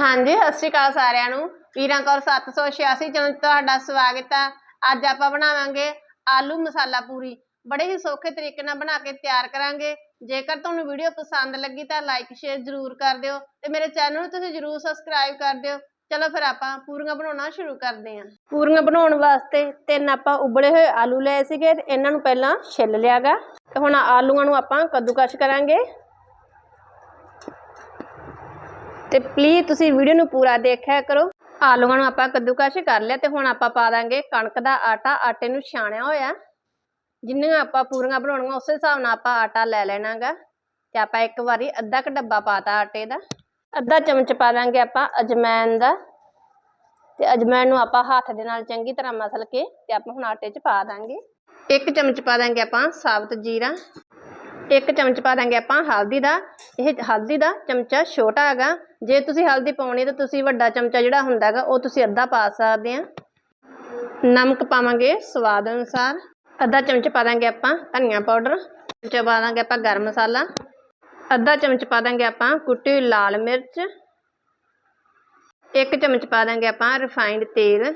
ਹਾਂਜੀ, ਸਤਿ ਸ਼੍ਰੀ ਅਕਾਲ ਸਾਰਿਆਂ ਨੂੰ। ਵੀਰਾਂ ਕੌਰ 786 ਚੈਨਲ 'ਤੇ ਤੁਹਾਡਾ ਸਵਾਗਤ ਆ। ਅੱਜ ਆਪਾਂ ਬਣਾਵਾਂਗੇ ਆਲੂ ਮਸਾਲਾ ਪੂਰੀ। ਬੜੇ ਹੀ ਸੌਖੇ ਤਰੀਕੇ ਨਾਲ ਬਣਾ ਕੇ ਤਿਆਰ ਕਰਾਂਗੇ। ਜੇਕਰ ਤੁਹਾਨੂੰ ਵੀਡੀਓ ਪਸੰਦ ਲੱਗੀ ਤਾਂ ਲਾਈਕ ਸ਼ੇਅਰ ਜ਼ਰੂਰ ਕਰ ਦਿਓ ਤੇ ਮੇਰੇ ਚੈਨਲ ਨੂੰ ਤੁਸੀਂ ਜ਼ਰੂਰ ਸਬਸਕ੍ਰਾਈਬ ਕਰ ਦਿਓ। ਚਲੋ ਫਿਰ ਆਪਾਂ ਪੂਰੀਆਂ ਬਣਾਉਣਾ ਸ਼ੁਰੂ ਕਰਦੇ ਹਾਂ। ਪੂਰੀਆਂ ਬਣਾਉਣ ਵਾਸਤੇ ਤਿੰਨ ਆਪਾਂ ਉਬਲੇ ਹੋਏ ਆਲੂ ਲਏ ਸੀਗੇ ਤੇ ਇਹਨਾਂ ਨੂੰ ਪਹਿਲਾਂ ਛਿੱਲ ਲਿਆਗਾ। ਤੇ ਹੁਣ ਆਲੂਆਂ ਨੂੰ ਆਪਾਂ ਕੱਦੂਕਸ਼ ਕਰਾਂਗੇ। ਤੇ ਪਲੀਜ਼ ਤੁਸੀਂ ਵੀਡੀਓ ਨੂੰ ਪੂਰਾ ਦੇਖਿਆ ਕਰੋ। ਆਲੂਆਂ ਨੂੰ ਆਪਾਂ ਕੱਦੂਕਸ਼ ਕਰ ਲਿਆ ਤੇ ਹੁਣ ਆਪਾਂ ਪਾ ਦਾਂਗੇ ਕਣਕ ਦਾ ਆਟਾ। ਆਟੇ ਨੂੰ ਛਾਣਿਆ ਹੋਇਆ। ਜਿੰਨੀਆਂ ਆਪਾਂ ਪੂਰੀਆਂ ਬਣਾਉਣੀਆਂ ਉਸੇ ਹਿਸਾਬ ਨਾਲ ਆਪਾਂ ਆਟਾ ਲੈ ਲੈਣਾਗਾ। ਤੇ ਆਪਾਂ ਇੱਕ ਵਾਰੀ ਅੱਧਾ ਕ ਡੱਬਾ ਪਾਤਾ ਆਟੇ ਦਾ। ਅੱਧਾ ਚਮਚ ਪਾ ਦਾਂਗੇ ਆਪਾਂ ਅਜਮੈਨ ਦਾ। ਤੇ ਅਜਮੈਨ ਨੂੰ ਆਪਾਂ ਹੱਥ ਦੇ ਨਾਲ ਚੰਗੀ ਤਰ੍ਹਾਂ ਮਸਲ ਕੇ ਤੇ ਆਪਾਂ ਹੁਣ ਆਟੇ 'ਚ ਪਾ ਦਾਂਗੇ। ਇੱਕ ਚਮਚ ਪਾ ਦਾਂਗੇ ਆਪਾਂ ਸਾਬਤ ਜੀਰਾ। ਇੱਕ ਚਮਚ ਪਾ ਦਾਂਗੇ ਆਪਾਂ ਹਲਦੀ ਦਾ। ਇਹ ਹਲਦੀ ਦਾ ਚਮਚਾ ਛੋਟਾ ਹੈਗਾ। ਜੇ ਤੁਸੀਂ ਹਲਦੀ ਪਾਉਣੀ ਤਾਂ ਤੁਸੀਂ ਵੱਡਾ ਚਮਚਾ ਜਿਹੜਾ ਹੁੰਦਾ ਹੈਗਾ, ਉਹ ਤੁਸੀਂ ਅੱਧਾ ਪਾ ਸਕਦੇ ਆ। ਨਮਕ ਪਾਵਾਂਗੇ ਸਵਾਦ ਅਨੁਸਾਰ। ਅੱਧਾ ਚਮਚ ਪਾ ਦਾਂਗੇ ਆਪਾਂ ਧਨੀਆ ਪਾਊਡਰ। ਚਮਚਾ ਪਾ ਦਾਂਗੇ ਆਪਾਂ ਗਰਮ ਮਸਾਲਾ। ਅੱਧਾ ਚਮਚ ਪਾ ਦਾਂਗੇ ਆਪਾਂ ਕੁੱਟੀ ਹੋਈ ਲਾਲ ਮਿਰਚ। ਇੱਕ ਚਮਚ ਪਾ ਦਾਂਗੇ ਆਪਾਂ ਰਿਫਾਈਂਡ ਤੇਲ।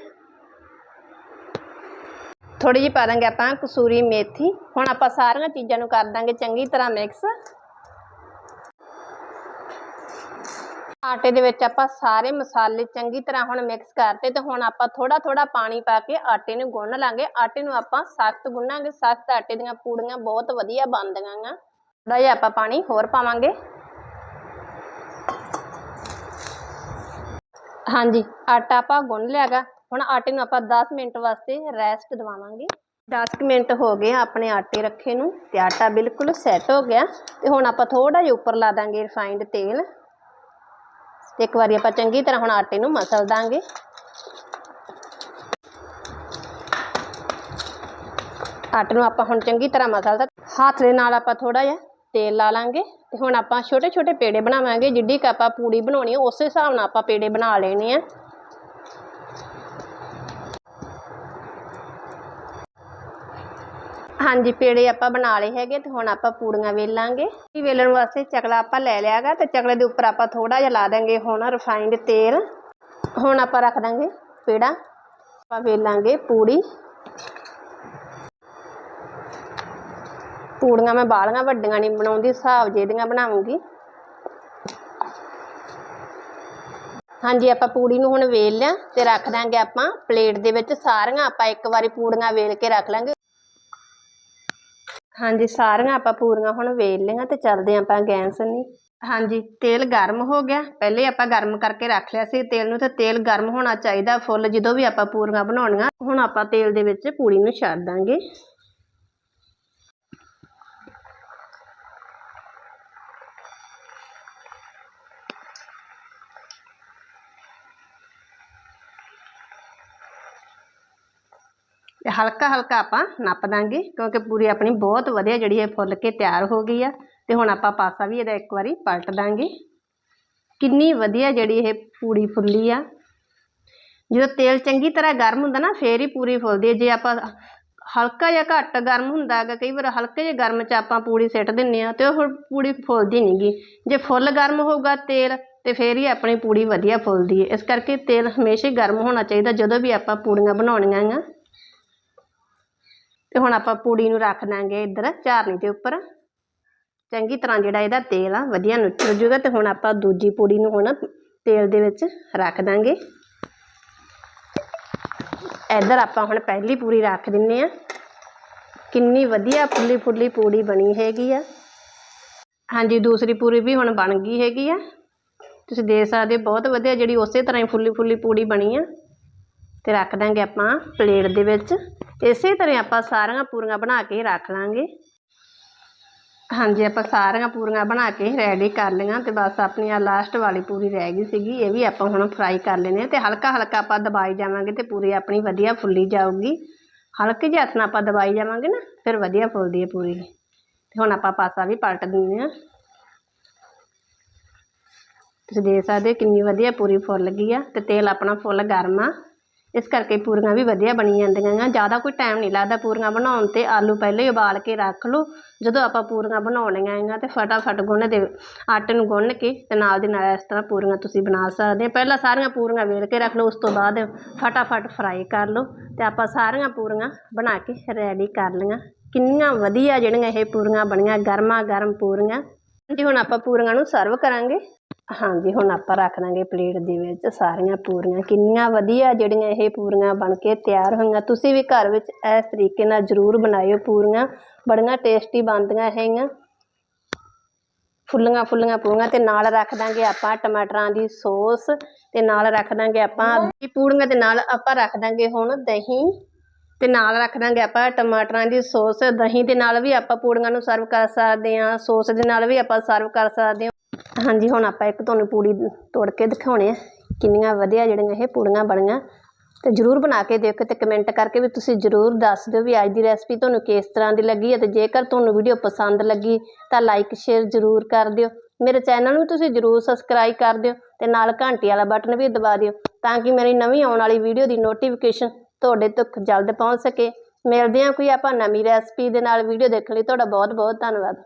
ਥੋੜੀ ਜਿਹੀ ਪਾ ਦਾਂਗੇ ਆਪਾਂ ਕਸੂਰੀ ਮੇਥੀ। ਹੁਣ ਆਪਾਂ ਸਾਰੀਆਂ ਚੀਜ਼ਾਂ ਨੂੰ ਕਰ ਦਾਂਗੇ ਚੰਗੀ ਤਰ੍ਹਾਂ ਮਿਕਸ ਆਟੇ ਦੇ ਵਿੱਚ ਆਪਾਂ ਸਾਰੇ ਮਸਾਲੇ ਚੰਗੀ ਤਰ੍ਹਾਂ ਹੁਣ ਮਿਕਸ ਕਰਤੇ ਤੇ ਹੁਣ ਆਪਾਂ ਥੋੜਾ ਥੋੜਾ ਪਾਣੀ ਪਾ ਕੇ ਆਟੇ ਨੂੰ ਗੁੰਨ ਲਾਂਗੇ। ਆਟੇ ਨੂੰ ਆਪਾਂ ਸਖਤ ਗੁੰਨਾਂਗੇ। ਸਖਤ ਆਟੇ ਦੀਆਂ ਪੂੜੀਆਂ ਬਹੁਤ ਵਧੀਆ ਬਣਦੀਆਂ ਗਾ ਥੋੜਾ ਜਿਹਾ ਆਪਾਂ ਪਾਣੀ ਹੋਰ ਪਾਵਾਂਗੇ। ਹਾਂਜੀ, ਆਟਾ ਆਪਾਂ ਗੁੰਨ ਲਿਆਗਾ। ਹੁਣ ਆਟੇ ਨੂੰ ਆਪਾਂ 10 ਮਿੰਟ ਵਾਸਤੇ ਰੈਸਟ ਦਵਾਵਾਂਗੇ। 10 ਮਿੰਟ ਹੋ ਗਏ ਆਪਣੇ ਆਟੇ ਰੱਖੇ ਨੂੰ ਤੇ ਆਟਾ ਬਿਲਕੁਲ ਸੈੱਟ ਹੋ ਗਿਆ। ਤੇ ਹੁਣ ਆਪਾਂ ਥੋੜਾ ਜਿਹਾ ਉੱਪਰ ਲਾ ਦਾਂਗੇ ਰਿਫਾਈਂਡ ਤੇਲ। ਤੇ ਇੱਕ ਵਾਰੀ ਆਪਾਂ ਚੰਗੀ ਤਰ੍ਹਾਂ ਹੁਣ ਆਟੇ ਨੂੰ ਮਸਲ ਦਾਂਗੇ। ਆਟੇ ਨੂੰ ਆਪਾਂ ਹੁਣ ਚੰਗੀ ਤਰ੍ਹਾਂ ਮਸਲਦਾ ਹੱਥ ਦੇ ਨਾਲ ਆਪਾਂ ਥੋੜਾ ਜਿਹਾ ਤੇਲ ਲਾ ਲਾਂਗੇ। ਤੇ ਹੁਣ ਆਪਾਂ ਛੋਟੇ ਛੋਟੇ ਪੇੜੇ ਬਣਾਵਾਂਗੇ। ਜਿੱਡੀ ਕ ਆਪਾਂ ਪੂੜੀ ਬਣਾਉਣੀ ਹੈ ਉਸੇ ਹਿਸਾਬ ਨਾਲ ਆਪਾਂ ਪੇੜੇ ਬਣਾ ਲੈਣੇ ਆ। ਹਾਂਜੀ, ਪੇੜੇ ਆਪਾਂ ਬਣਾ ਲਏ ਹੈਗੇ ਤੇ ਹੁਣ ਆਪਾਂ ਪੂੜੀਆਂ ਵੇਲਾਂਗੇ। ਇਹ ਵੇਲਣ ਵਾਸਤੇ ਚਕਲਾ ਆਪਾਂ ਲੈ ਲਿਆਗਾ ਤੇ ਚਕਲੇ ਦੇ ਉੱਪਰ ਆਪਾਂ ਥੋੜਾ ਜਿਹਾ ਲਾ ਦਾਂਗੇ ਹੁਣ ਰਿਫਾਈਂਡ ਤੇਲ। ਹੁਣ ਆਪਾਂ ਰੱਖ ਦਾਂਗੇ ਪੇੜਾ। ਆਪਾਂ ਵੇਲਾਂਗੇ ਪੂੜੀ। ਪੂੜੀਆਂ ਮੈਂ ਬਾਲੀਆਂ ਵੱਡੀਆਂ ਨਹੀਂ ਬਣਾਉਂਦੀ, ਹਿਸਾਬ ਜੇ ਦੀਆਂ ਬਣਾਉਂਗੀ। ਹਾਂਜੀ, ਆਪਾਂ ਪੂੜੀ ਨੂੰ ਹੁਣ ਵੇਲ ਲਿਆ ਤੇ ਰੱਖ ਦਾਂਗੇ ਆਪਾਂ ਪਲੇਟ ਦੇ ਵਿੱਚ ਸਾਰੀਆਂ। ਆਪਾਂ ਇੱਕ ਵਾਰੀ ਪੂੜੀਆਂ ਵੇਲ ਕੇ ਰੱਖ ਲਾਂਗੇ। ਹਾਂਜੀ, ਸਾਰੀਆਂ ਆਪਾਂ ਪੂਰੀਆਂ ਹੁਣ ਵੇਲ ਲਈਆਂ ਤੇ ਚੱਲਦੇ ਆਂ ਆਪਾਂ ਗੈਸ ਨਹੀਂ ਹਾਂਜੀ, ਤੇਲ ਗਰਮ ਹੋ ਗਿਆ। ਪਹਿਲੇ ਆਪਾਂ ਗਰਮ ਕਰਕੇ ਰੱਖ ਲਿਆ ਸੀ ਤੇਲ ਨੂੰ ਤੇ ਤੇਲ ਗਰਮ ਹੋਣਾ ਚਾਹੀਦਾ ਫੁੱਲ ਜਦੋਂ ਵੀ ਆਪਾਂ ਪੂਰੀਆਂ ਬਣਾਉਣੀਆਂ। ਹੁਣ ਆਪਾਂ ਤੇਲ ਦੇ ਵਿੱਚ ਪੂੜੀ ਨੂੰ ਛੱਡ ਦਾਂਗੇ। ਤੇ ਹਲਕਾ ਹਲਕਾ ਆਪਾਂ ਨੱਪ ਦਾਂਗੇ, ਕਿਉਂਕਿ ਪੂਰੀ ਆਪਣੀ ਬਹੁਤ ਵਧੀਆ ਜਿਹੜੀ ਹੈ ਫੁੱਲ ਕੇ ਤਿਆਰ ਹੋ ਗਈ ਆ। ਤੇ ਹੁਣ ਆਪਾਂ ਪਾਸਾ ਵੀ ਇਹਦਾ ਇੱਕ ਵਾਰੀ ਪਲਟ ਦਾਂਗੇ। ਕਿੰਨੀ ਵਧੀਆ ਜਿਹੜੀ ਇਹ ਪੂੜੀ ਫੁੱਲੀ ਆ। ਜਦੋਂ ਤੇਲ ਚੰਗੀ ਤਰ੍ਹਾਂ ਗਰਮ ਹੁੰਦਾ ਨਾ, ਫੇਰ ਹੀ ਪੂਰੀ ਫੁੱਲਦੀ ਹੈ ਜੇ ਆਪਾਂ ਹਲਕਾ ਜਿਹਾ ਘੱਟ ਗਰਮ ਹੁੰਦਾ ਹੈਗਾ, ਕਈ ਵਾਰ ਹਲਕੇ ਜਿਹੇ ਗਰਮ 'ਚ ਆਪਾਂ ਪੂੜੀ ਸਿੱਟ ਦਿੰਨੇ ਆ, ਤੇ ਉਹ ਪੂੜੀ ਫੁੱਲਦੀ ਨਹੀਂਗੀ ਜੇ ਫੁੱਲ ਗਰਮ ਹੋਊਗਾ ਤੇਲ, ਤੇ ਫੇਰ ਹੀ ਆਪਣੀ ਪੂੜੀ ਵਧੀਆ ਫੁੱਲਦੀ ਹੈ ਇਸ ਕਰਕੇ ਤੇਲ ਹਮੇਸ਼ਾ ਹੀ ਗਰਮ ਹੋਣਾ ਚਾਹੀਦਾ, ਜਦੋਂ ਵੀ ਆਪਾਂ ਪੂੜੀਆਂ ਬਣਾਉਣੀਆਂ ਆ। ਤੇ ਹੁਣ ਆਪਾਂ ਪੂੜੀ ਨੂੰ ਰੱਖ ਦਾਂਗੇ ਇੱਧਰ, ਝਾਰਨੀ ਦੇ ਉੱਪਰ। ਚੰਗੀ ਤਰ੍ਹਾਂ ਜਿਹੜਾ ਇਹਦਾ ਤੇਲ ਆ, ਵਧੀਆ ਨੁੱਚੜ ਜੂਗਾ ਤੇ ਹੁਣ ਆਪਾਂ ਦੂਜੀ ਪੂੜੀ ਨੂੰ ਹੁਣ ਤੇਲ ਦੇ ਵਿੱਚ ਰੱਖ ਦਾਂਗੇ। ਇੱਧਰ ਆਪਾਂ ਹੁਣ ਪਹਿਲੀ ਪੂਰੀ ਰੱਖ ਦਿੰਨੇ ਆ। ਕਿੰਨੀ ਵਧੀਆ ਫੁੱਲੀ ਫੁੱਲੀ ਪੂੜੀ ਬਣੀ ਹੈਗੀ ਆ। ਹਾਂਜੀ, ਦੂਸਰੀ ਪੂਰੀ ਵੀ ਹੁਣ ਬਣ ਗਈ ਹੈਗੀ ਆ। ਤੁਸੀਂ ਦੇਖ ਸਕਦੇ ਹੋ, ਬਹੁਤ ਵਧੀਆ ਜਿਹੜੀ ਉਸੇ ਤਰ੍ਹਾਂ ਹੀ ਫੁੱਲੀ ਫੁੱਲੀ ਪੂੜੀ ਬਣੀ ਆ। ਤੇ ਰੱਖ ਦਾਂਗੇ ਆਪਾਂ ਪਲੇਟ ਦੇ ਵਿੱਚ। ਇਸੇ ਤਰ੍ਹਾਂ ਆਪਾਂ ਸਾਰੀਆਂ ਪੂਰੀਆਂ ਬਣਾ ਕੇ ਰੱਖ ਲਾਂਗੇ। ਹਾਂਜੀ, ਆਪਾਂ ਸਾਰੀਆਂ ਪੂਰੀਆਂ ਬਣਾ ਕੇ ਰੈਡੀ ਕਰ ਲਈਆਂ ਤੇ ਬਸ ਆਪਣੀ ਆ ਲਾਸਟ ਵਾਲੀ ਪੂਰੀ ਰਹਿ ਗਈ ਸੀਗੀ, ਇਹ ਵੀ ਆਪਾਂ ਹੁਣ ਫਰਾਈ ਕਰ ਲੈਣੇ ਆ ਤੇ ਹਲਕਾ ਹਲਕਾ ਆਪਾਂ ਦਬਾਈ ਜਾਵਾਂਗੇ ਤੇ ਪੂਰੀ ਆਪਣੀ ਵਧੀਆ ਫੁੱਲੀ ਜਾਊਗੀ। ਹਲਕੇ ਜਿਹੇ ਹੱਥ ਨਾਲ ਆਪਾਂ ਦਬਾਈ ਜਾਵਾਂਗੇ ਨਾ, ਫਿਰ ਵਧੀਆ ਫੁੱਲਦੀ ਹੈ ਪੂਰੀ। ਤੇ ਹੁਣ ਆਪਾਂ ਪਾਸਾ ਵੀ ਪਲਟ ਦਿੰਦੇ ਆ ਤੁਸੀਂ ਦੇਖ ਸਕਦੇ ਹੋ ਕਿੰਨੀ ਵਧੀਆ ਪੂਰੀ ਫੁੱਲ ਗਈ ਆ ਤੇ ਤੇਲ ਆਪਣਾ ਫੁੱਲ ਗਰਮ ਆ। ਇਸ ਕਰਕੇ ਪੂਰੀਆਂ ਵੀ ਵਧੀਆ ਬਣੀ ਜਾਂਦੀਆਂ ਗਾ ਜ਼ਿਆਦਾ ਕੋਈ ਟਾਈਮ ਨਹੀਂ ਲੱਗਦਾ ਪੂਰੀਆਂ ਬਣਾਉਣ ਤੇ। ਆਲੂ ਪਹਿਲਾਂ ਹੀ ਉਬਾਲ ਕੇ ਰੱਖ ਲਓ। ਜਦੋਂ ਆਪਾਂ ਪੂਰੀਆਂ ਬਣਾਉਣੀਆਂ ਹੈਗੀਆਂ ਤੇ ਫਟਾਫਟ ਗੁੰਨ ਦੇ ਆਟੇ ਨੂੰ ਗੁੰਨ ਕੇ ਅਤੇ ਨਾਲ ਦੀ ਨਾਲ ਇਸ ਤਰ੍ਹਾਂ ਪੂਰੀਆਂ ਤੁਸੀਂ ਬਣਾ ਸਕਦੇ ਪਹਿਲਾਂ ਸਾਰੀਆਂ ਪੂਰੀਆਂ ਵੇਲ ਕੇ ਰੱਖ ਲਓ, ਉਸ ਤੋਂ ਬਾਅਦ ਫਟਾਫਟ ਫਰਾਈ ਕਰ ਲਓ ਅਤੇ ਆਪਾਂ ਸਾਰੀਆਂ ਪੂਰੀਆਂ ਬਣਾ ਕੇ ਰੈਡੀ ਕਰ ਲਈਆਂ। ਕਿੰਨੀਆਂ ਵਧੀਆ ਜਿਹੜੀਆਂ ਇਹ ਪੂਰੀਆਂ ਬਣੀਆਂ ਗਰਮਾ ਗਰਮ ਪੂਰੀਆਂ। ਜੀ ਹੁਣ ਆਪਾਂ ਪੂਰੀਆਂ ਨੂੰ ਸਰਵ ਕਰਾਂਗੇ। ਹਾਂਜੀ, ਹੁਣ ਆਪਾਂ ਰੱਖ ਦਾਂਗੇ ਪਲੇਟ ਦੇ ਵਿੱਚ ਸਾਰੀਆਂ ਪੂਰੀਆਂ। ਕਿੰਨੀਆਂ ਵਧੀਆ ਜਿਹੜੀਆਂ ਇਹ ਪੂਰੀਆਂ ਬਣ ਕੇ ਤਿਆਰ ਹੋਈਆਂ। ਤੁਸੀਂ ਵੀ ਘਰ ਵਿੱਚ ਇਸ ਤਰੀਕੇ ਨਾਲ ਜ਼ਰੂਰ ਬਣਾਇਓ ਪੂਰੀਆਂ। ਬੜੀਆਂ ਟੇਸਟੀ ਬਣਦੀਆਂ ਹੈਗੀਆਂ। ਫੁੱਲੀਆਂ ਫੁੱਲੀਆਂ ਪੂਰੀਆਂ ਤੇ ਨਾਲ ਰੱਖ ਦਾਂਗੇ ਆਪਾਂ ਟਮਾਟਰਾਂ ਦੀ ਸੌਸ ਤੇ ਨਾਲ ਰੱਖ ਦਾਂਗੇ ਆਪਾਂ ਇਹ ਪੂਰੀਆਂ ਦੇ ਨਾਲ ਆਪਾਂ ਰੱਖ ਦਾਂਗੇ ਹੁਣ ਦਹੀਂ ਤੇ ਨਾਲ ਰੱਖ ਦਾਂਗੇ ਆਪਾਂ ਟਮਾਟਰਾਂ ਦੀ ਸੌਸ। ਦਹੀਂ ਦੇ ਨਾਲ ਵੀ ਆਪਾਂ ਪੂੜੀਆਂ ਨੂੰ ਸਰਵ ਕਰ ਸਕਦੇ ਹਾਂ। ਸੌਸ ਦੇ ਨਾਲ ਵੀ ਆਪਾਂ ਸਰਵ ਕਰ ਸਕਦੇ ਹਾਂ। ਹਾਂਜੀ, ਹੁਣ ਆਪਾਂ ਇੱਕ ਤੁਹਾਨੂੰ ਪੂੜੀ ਤੋੜ ਕੇ ਦਿਖਾਉਣੇ ਆ। ਕਿੰਨੀਆਂ ਵਧੀਆ ਜਿਹੜੀਆਂ ਇਹ ਪੂੜੀਆਂ ਬਣੀਆਂ। ਤੇ ਜਰੂਰ ਬਣਾ ਕੇ ਦੇਖੋ ਤੇ ਕਮੈਂਟ ਕਰਕੇ ਵੀ ਤੁਸੀਂ ਜਰੂਰ ਦੱਸ ਦਿਓ ਵੀ ਅੱਜ ਦੀ ਰੈਸਪੀ ਤੁਹਾਨੂੰ ਕਿਸ ਤਰ੍ਹਾਂ ਦੀ ਲੱਗੀ ਹੈ ਤੇ ਜੇਕਰ ਤੁਹਾਨੂੰ ਵੀਡੀਓ ਪਸੰਦ ਲੱਗੀ, ਤਾਂ ਲਾਈਕ ਸ਼ੇਅਰ ਜਰੂਰ ਕਰ ਦਿਓ। ਮੇਰੇ ਚੈਨਲ ਨੂੰ ਤੁਸੀਂ ਜਰੂਰ ਸਬਸਕ੍ਰਾਈਬ ਕਰ ਦਿਓ ਤੇ ਨਾਲ ਘੰਟੀ ਵਾਲਾ ਬਟਨ ਵੀ ਦਬਾ ਦਿਓ, ਤਾਂ ਕਿ ਮੇਰੀ ਨਵੀਂ ਆਉਣ ਵਾਲੀ ਵੀਡੀਓ ਦੀ ਨੋਟੀਫਿਕੇਸ਼ਨ ਤੁਹਾਡੇ ਤੱਕ ਜਲਦ ਪਹੁੰਚ ਸਕੇ। ਮਿਲਦੇ ਹਾਂ ਕੋਈ ਆਪਾਂ ਨਵੀਂ ਰੈਸਪੀ ਦੇ ਨਾਲ ਵੀਡੀਓ ਦੇਖਣ ਲਈ। ਤੁਹਾਡਾ ਬਹੁਤ ਬਹੁਤ ਧੰਨਵਾਦ।